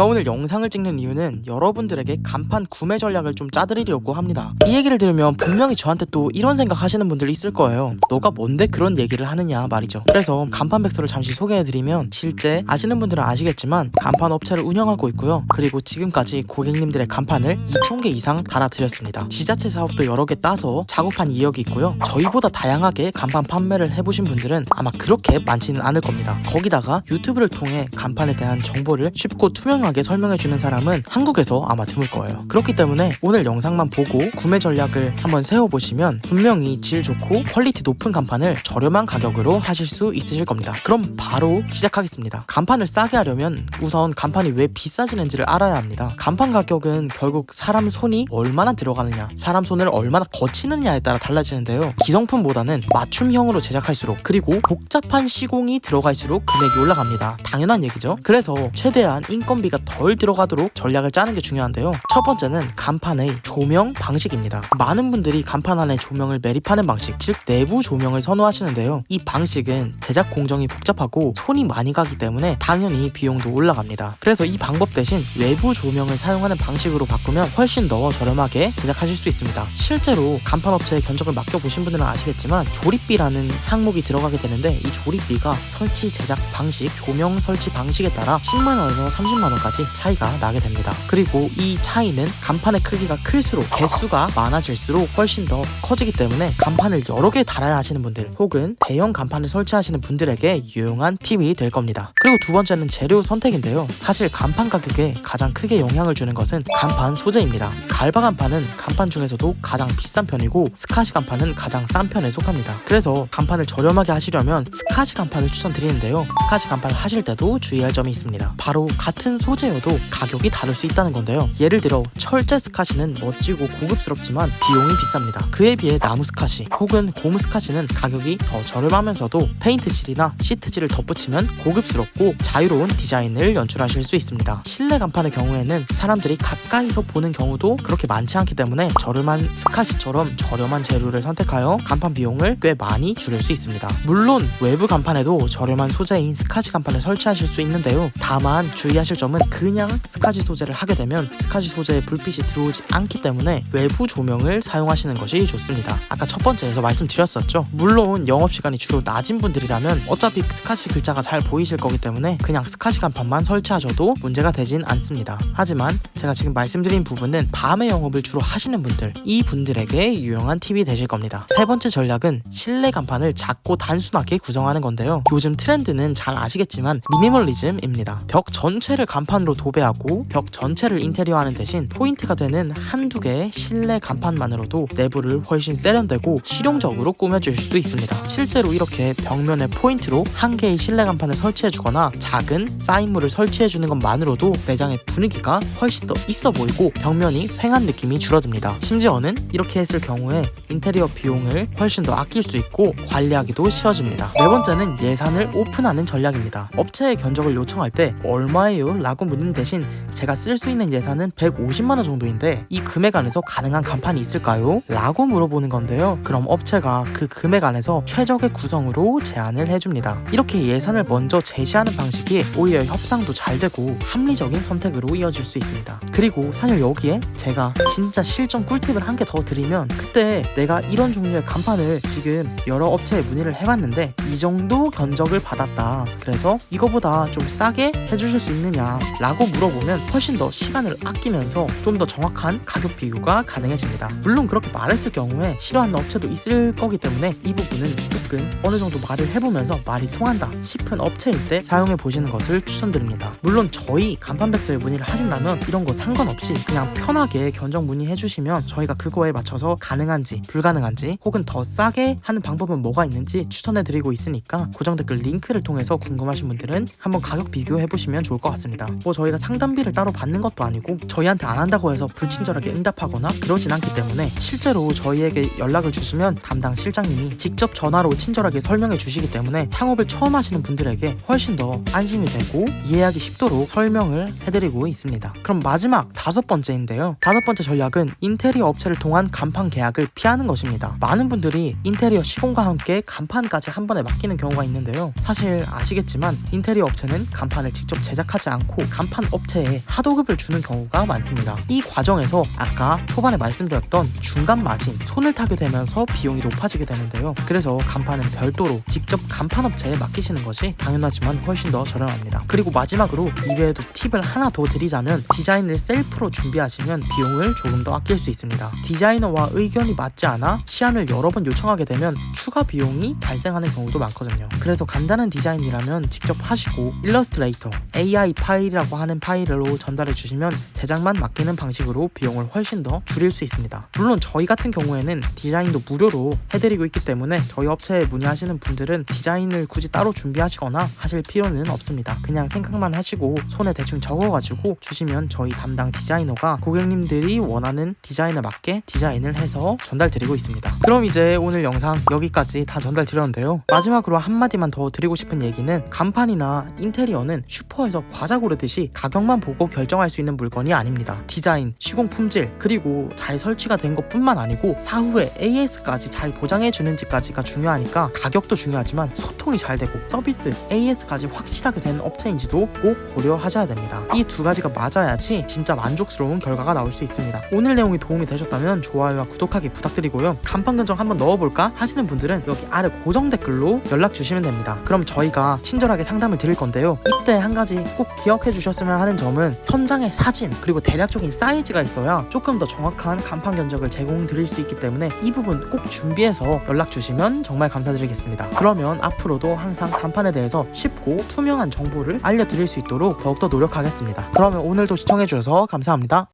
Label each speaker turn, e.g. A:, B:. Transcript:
A: 제가 오늘 영상을 찍는 이유는 여러분들에게 간판 구매 전략을 좀 짜드리려고 합니다. 이 얘기를 들으면 분명히 저한테 또 이런 생각 하시는 분들이 있을 거예요. 너가 뭔데 그런 얘기를 하느냐 말이죠. 그래서 간판 백서를 잠시 소개해드리면 실제 아시는 분들은 아시겠지만 간판 업체를 운영하고 있고요. 그리고 지금까지 고객님들의 간판을 2,000개 이상 달아드렸습니다. 지자체 사업도 여러 개 따서 작업한 이력이 있고요. 저희보다 다양하게 간판 판매를 해보신 분들은 아마 그렇게 많지는 않을 겁니다. 거기다가 유튜브를 통해 간판에 대한 정보를 쉽고 투명하게 설명해주는 사람은 한국에서 아마 드물 거예요. 그렇기 때문에 오늘 영상만 보고 구매 전략을 한번 세워보시면 분명히 질 좋고 퀄리티 높은 간판을 저렴한 가격으로 하실 수 있으실 겁니다. 그럼 바로 시작하겠습니다. 간판을 싸게 하려면 우선 간판이 왜 비싸지는지를 알아야 합니다. 간판 가격은 결국 사람 손이 얼마나 들어가느냐, 사람 손을 얼마나 거치느냐에 따라 달라지는데요. 기성품보다는 맞춤형으로 제작할수록 그리고 복잡한 시공이 들어갈수록 금액이 올라갑니다. 당연한 얘기죠. 그래서 최대한 인건비가 덜 들어가도록 전략을 짜는 게 중요한데요. 첫 번째는 간판의 조명 방식입니다. 많은 분들이 간판 안에 조명을 매립하는 방식, 즉 내부 조명을 선호하시는데요. 이 방식은 제작 공정이 복잡하고 손이 많이 가기 때문에 당연히 비용도 올라갑니다. 그래서 이 방법 대신 외부 조명을 사용하는 방식으로 바꾸면 훨씬 더 저렴하게 제작하실 수 있습니다. 실제로 간판 업체에 견적을 맡겨보신 분들은 아시겠지만 조립비라는 항목이 들어가게 되는데 이 조립비가 설치 제작 방식, 조명 설치 방식에 따라 10만원에서 30만원 까지 차이가 나게 됩니다. 그리고 이 차이는 간판의 크기가 클수록 개수가 많아질수록 훨씬 더 커지기 때문에 간판을 여러 개 달아야 하시는 분들 혹은 대형 간판을 설치하시는 분들에게 유용한 팁이 될 겁니다. 그리고 두 번째는 재료 선택인데요. 사실 간판 가격에 가장 크게 영향을 주는 것은 간판 소재입니다. 갈바 간판은 간판 중에서도 가장 비싼 편이고 스카시 간판은 가장 싼 편에 속합니다. 그래서 간판을 저렴하게 하시려면 스카시 간판을 추천드리는데요. 스카시 간판을 하실 때도 주의할 점이 있습니다. 바로 같은 소 재여도 가격이 다를 수 있다는 건데요. 예를 들어 철제 스카시는 멋지고 고급스럽지만 비용이 비쌉니다. 그에 비해 나무 스카시 혹은 고무 스카시는 가격이 더 저렴하면서도 페인트칠이나 시트질을 덧붙이면 고급스럽고 자유로운 디자인을 연출하실 수 있습니다. 실내 간판의 경우에는 사람들이 가까이서 보는 경우도 그렇게 많지 않기 때문에 저렴한 스카시처럼 저렴한 재료를 선택하여 간판 비용을 꽤 많이 줄일 수 있습니다. 물론 외부 간판에도 저렴한 소재인 스카시 간판을 설치하실 수 있는데요. 다만 주의하실 점은 그냥 스카시 소재를 하게 되면 스카시 소재에 불빛이 들어오지 않기 때문에 외부 조명을 사용하시는 것이 좋습니다. 아까 첫 번째에서 말씀드렸었죠. 물론 영업 시간이 주로 낮은 분들이라면 어차피 스카시 글자가 잘 보이실 거기 때문에 그냥 스카시 간판만 설치하셔도 문제가 되진 않습니다. 하지만 제가 지금 말씀드린 부분은 밤에 영업을 주로 하시는 분들 이 분들에게 유용한 팁이 되실 겁니다. 세 번째 전략은 실내 간판을 작고 단순하게 구성하는 건데요. 요즘 트렌드는 잘 아시겠지만 미니멀리즘입니다. 벽 전체를 간판 으로 도배하고 벽 전체를 인테리어하는 대신 포인트가 되는 한두 개의 실내 간판만으로도 내부를 훨씬 세련되고 실용적으로 꾸며주실 수 있습니다. 실제로 이렇게 벽면에 포인트로 한 개의 실내 간판을 설치해주거나 작은 사인물을 설치해주는 것만으로도 매장의 분위기가 훨씬 더 있어 보이고 벽면이 휑한 느낌이 줄어듭니다. 심지어는 이렇게 했을 경우에 인테리어 비용을 훨씬 더 아낄 수 있고 관리하기도 쉬워집니다. 네 번째는 예산을 오픈하는 전략입니다. 업체에 견적을 요청할 때 얼마예요? 라고 묻는 대신 제가 쓸 수 있는 예산은 150만 원 정도인데 이 금액 안에서 가능한 간판이 있을까요? 라고 물어보는 건데요. 그럼 업체가 그 금액 안에서 최적의 구성으로 제안을 해줍니다. 이렇게 예산을 먼저 제시하는 방식이 오히려 협상도 잘 되고 합리적인 선택으로 이어질 수 있습니다. 그리고 사실 여기에 제가 진짜 실전 꿀팁을 한 개 더 드리면 그때 내가 이런 종류의 간판을 지금 여러 업체에 문의를 해봤는데 이 정도 견적을 받았다. 그래서 이거보다 좀 싸게 해주실 수 있느냐 라고 물어보면 훨씬 더 시간을 아끼면서 좀 더 정확한 가격 비교가 가능해집니다. 물론 그렇게 말했을 경우에 싫어하는 업체도 있을 거기 때문에 이 부분은 조금 어느 정도 말을 해보면서 말이 통한다 싶은 업체일 때 사용해 보시는 것을 추천드립니다. 물론 저희 간판백서에 문의를 하신다면 이런 거 상관없이 그냥 편하게 견적 문의해 주시면 저희가 그거에 맞춰서 가능한지 불가능한지 혹은 더 싸게 하는 방법은 뭐가 있는지 추천해 드리고 있으니까 고정 댓글 링크를 통해서 궁금하신 분들은 한번 가격 비교해 보시면 좋을 것 같습니다. 뭐 저희가 상담비를 따로 받는 것도 아니고 저희한테 안 한다고 해서 불친절하게 응답하거나 그러진 않기 때문에 실제로 저희에게 연락을 주시면 담당 실장님이 직접 전화로 친절하게 설명해 주시기 때문에 창업을 처음 하시는 분들에게 훨씬 더 안심이 되고 이해하기 쉽도록 설명을 해드리고 있습니다. 그럼 마지막 다섯 번째인데요. 다섯 번째 전략은 인테리어 업체를 통한 간판 계약을 피하는 것입니다. 많은 분들이 인테리어 시공과 함께 간판까지 한 번에 맡기는 경우가 있는데요. 사실 아시겠지만 인테리어 업체는 간판을 직접 제작하지 않고 간판 업체에 하도급을 주는 경우가 많습니다. 이 과정에서 아까 초반에 말씀드렸던 중간 마진 손을 타게 되면서 비용이 높아지게 되는데요. 그래서 간판은 별도로 직접 간판 업체에 맡기시는 것이 당연하지만 훨씬 더 저렴합니다. 그리고 마지막으로 이외에도 팁을 하나 더 드리자면 디자인을 셀프로 준비하시면 비용을 조금 더 아낄 수 있습니다. 디자이너와 의견이 맞지 않아 시안을 여러 번 요청하게 되면 추가 비용이 발생하는 경우도 많거든요. 그래서 간단한 디자인이라면 직접 하시고 일러스트레이터, AI 파일 이라고 하는 파일로 전달해 주시면 제작만 맡기는 방식으로 비용을 훨씬 더 줄일 수 있습니다. 물론 저희 같은 경우에는 디자인도 무료로 해드리고 있기 때문에 저희 업체에 문의하시는 분들은 디자인을 굳이 따로 준비하시거나 하실 필요는 없습니다. 그냥 생각만 하시고 손에 대충 적어가지고 주시면 저희 담당 디자이너가 고객님들이 원하는 디자인에 맞게 디자인을 해서 전달드리고 있습니다. 그럼 이제 오늘 영상 여기까지 다 전달드렸는데요. 마지막으로 한마디만 더 드리고 싶은 얘기는 간판이나 인테리어는 슈퍼에서 과자 고 르듯이 가격만 보고 결정할 수 있는 물건이 아닙니다. 디자인, 시공 품질, 그리고 잘 설치가 된 것뿐만 아니고 사후에 AS까지 잘 보장해 주는지까지가 중요하니까 가격도 중요하지만 소통이 잘 되고 서비스, AS까지 확실하게 된 업체인지도 꼭 고려하셔야 됩니다. 이 두 가지가 맞아야지 진짜 만족스러운 결과가 나올 수 있습니다. 오늘 내용이 도움이 되셨다면 좋아요와 구독하기 부탁드리고요. 간판 견적 한번 넣어볼까 하시는 분들은 여기 아래 고정 댓글로 연락 주시면 됩니다. 그럼 저희가 친절하게 상담을 드릴 건데요. 이때 한 가지 꼭 주셨으면 하는 점은 현장의 사진 그리고 대략적인 사이즈가 있어야 조금 더 정확한 간판 견적을 제공 드릴 수 있기 때문에 이 부분 꼭 준비해서 연락 주시면 정말 감사드리겠습니다. 그러면 앞으로도 항상 간판에 대해서 쉽고 투명한 정보를 알려드릴 수 있도록 더욱더 노력하겠습니다. 그러면 오늘도 시청해 주셔서 감사합니다.